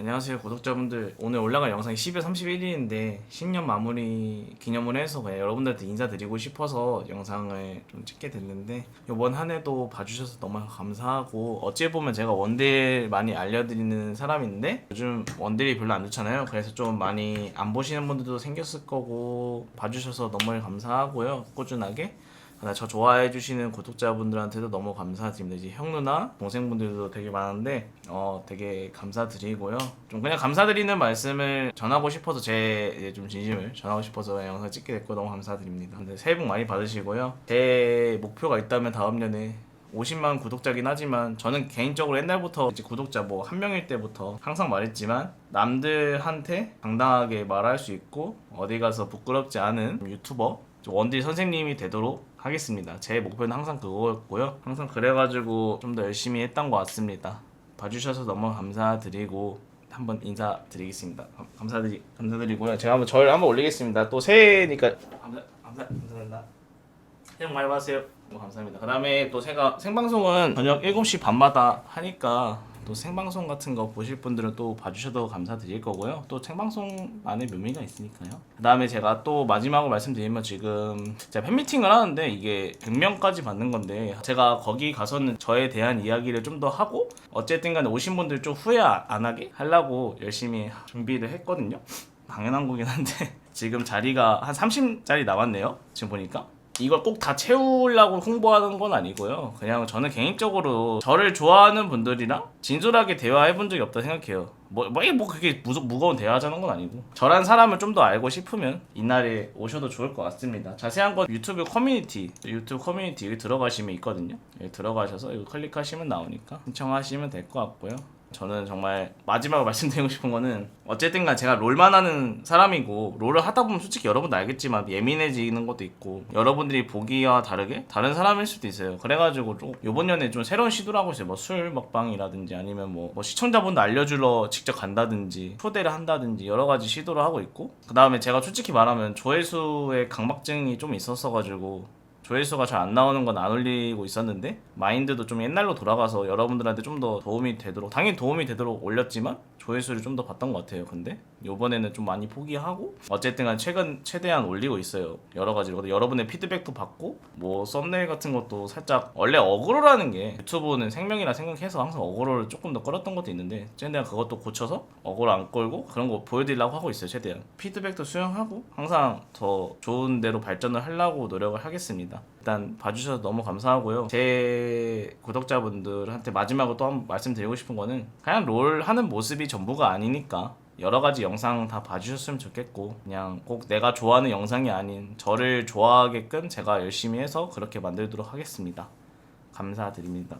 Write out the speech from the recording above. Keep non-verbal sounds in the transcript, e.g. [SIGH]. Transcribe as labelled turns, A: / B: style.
A: 안녕하세요 구독자분들. 오늘 올라갈 영상이 12월 31일인데 신년 마무리 기념을 해서 여러분들한테 인사드리고 싶어서 영상을 좀 찍게 됐는데 이번 한 해도 봐주셔서 너무 감사하고 어찌 보면 제가 원딜 많이 알려드리는 사람인데 요즘 원딜이 별로 안 좋잖아요. 그래서 좀 많이 안 보시는 분들도 생겼을 거고 봐주셔서 너무 감사하고요 꾸준하게 나 저 좋아해 주시는 구독자분들한테도 너무 감사드립니다. 이제 형 누나 동생분들도 되게 많은데 어 되게 감사드리고요. 좀 그냥 감사드리는 말씀을 전하고 싶어서 제 이제 좀 진심을 전하고 싶어서 영상 찍게 됐고 너무 감사드립니다. 근데 새해 복 많이 받으시고요. 제 목표가 있다면 다음 년에 50만 구독자긴 하지만 저는 개인적으로 옛날부터 이제 구독자 뭐 한 명일 때부터 항상 말했지만 남들한테 당당하게 말할 수 있고 어디 가서 부끄럽지 않은 유튜버 원딜 선생님이 되도록 하겠습니다. 제 목표는 항상 그거였고요. 항상 그래가지고 좀 더 열심히 했던 것 같습니다. 봐주셔서 너무 감사드리고 한번 인사드리겠습니다. 감- 감사드리 감사드리고요. 제가 한번 절 한번 올리겠습니다. 또 새해니까 감사 감사 감사합니다. 새해 복 많이 받으세요. 너무 감사합니다. 그다음에 또 제가 생방송은 저녁 7시 반마다 하니까 또 생방송 같은 거 보실 분들은 또 봐주셔도 감사드릴 거고요. 또 생방송만의 묘미가 있으니까요. 그 다음에 제가 또 마지막으로 말씀드리면 지금 제가 팬미팅을 하는데 이게 100명까지 받는 건데 제가 거기 가서는 저에 대한 이야기를 좀 더 하고 어쨌든 간에 오신 분들 좀 후회 안 하게 하려고 열심히 준비를 했거든요. [LAUGHS] 당연한 거긴 한데 [LAUGHS] 지금 자리가 한 30짜리 나왔네요. 지금 보니까. 이걸 꼭 다 채우려고 홍보하는 건 아니고요. 그냥 저는 개인적으로 저를 좋아하는 분들이랑 진솔하게 대화해 본 적이 없다 생각해요. 뭐, 뭐, 이게 뭐 그게 무, 무거운 대화하자는 건 아니고. 저란 사람을 좀 더 알고 싶으면 이날에 오셔도 좋을 것 같습니다. 자세한 건 유튜브 커뮤니티, 유튜브 커뮤니티 여기 들어가시면 있거든요. 여기 들어가셔서 이거 클릭하시면 나오니까 신청하시면 될 것 같고요. 저는 정말 마지막으로 [LAUGHS] 말씀드리고 싶은 거는 어쨌든 간 제가 롤만 하는 사람이고 롤을 하다 보면 솔직히 여러분도 알겠지만 예민해지는 것도 있고 여러분들이 보기와 다르게 다른 사람일 수도 있어요. 그래가지고 좀 요번 년에 좀 새로운 시도를 하고 있어요 뭐 술 먹방이라든지 아니면 뭐, 뭐 시청자분들 알려주러 직접 간다든지 초대를 한다든지 여러 가지 시도를 하고 있고 그 다음에 제가 솔직히 말하면 조회수에 강박증이 좀 있었어가지고 조회수가 잘 안 나오는 건 안 올리고 있었는데 마인드도 좀 옛날로 돌아가서 여러분들한테 좀 더 도움이 되도록 당연히 도움이 되도록 올렸지만 조회수를 좀 더 봤던 것 같아요. 근데 요번에는 좀 많이 포기하고 어쨌든 간 최근 최대한 올리고 있어요. 여러 가지로. 여러분의 피드백도 받고 뭐 썸네일 같은 것도 살짝 원래 어그로라는 게 유튜브는 생명이라 생각해서 항상 어그로를 조금 더 끌었던 것도 있는데 최대한 그것도 고쳐서 어그로 안 끌고 그런 거 보여드리려고 하고 있어요 최대한. 피드백도 수용하고 항상 더 좋은 대로 발전을 하려고 노력을 하겠습니다 일단 봐주셔서 너무 감사하고요. 제 구독자분들한테 마지막으로 또한번 말씀드리고 싶은 거는 그냥 롤 하는 모습이 전부가 아니니까 여러 가지 영상 다 봐주셨으면 좋겠고 그냥 꼭 내가 좋아하는 영상이 아닌 저를 좋아하게끔 제가 열심히 해서 그렇게 만들도록 하겠습니다. 감사드립니다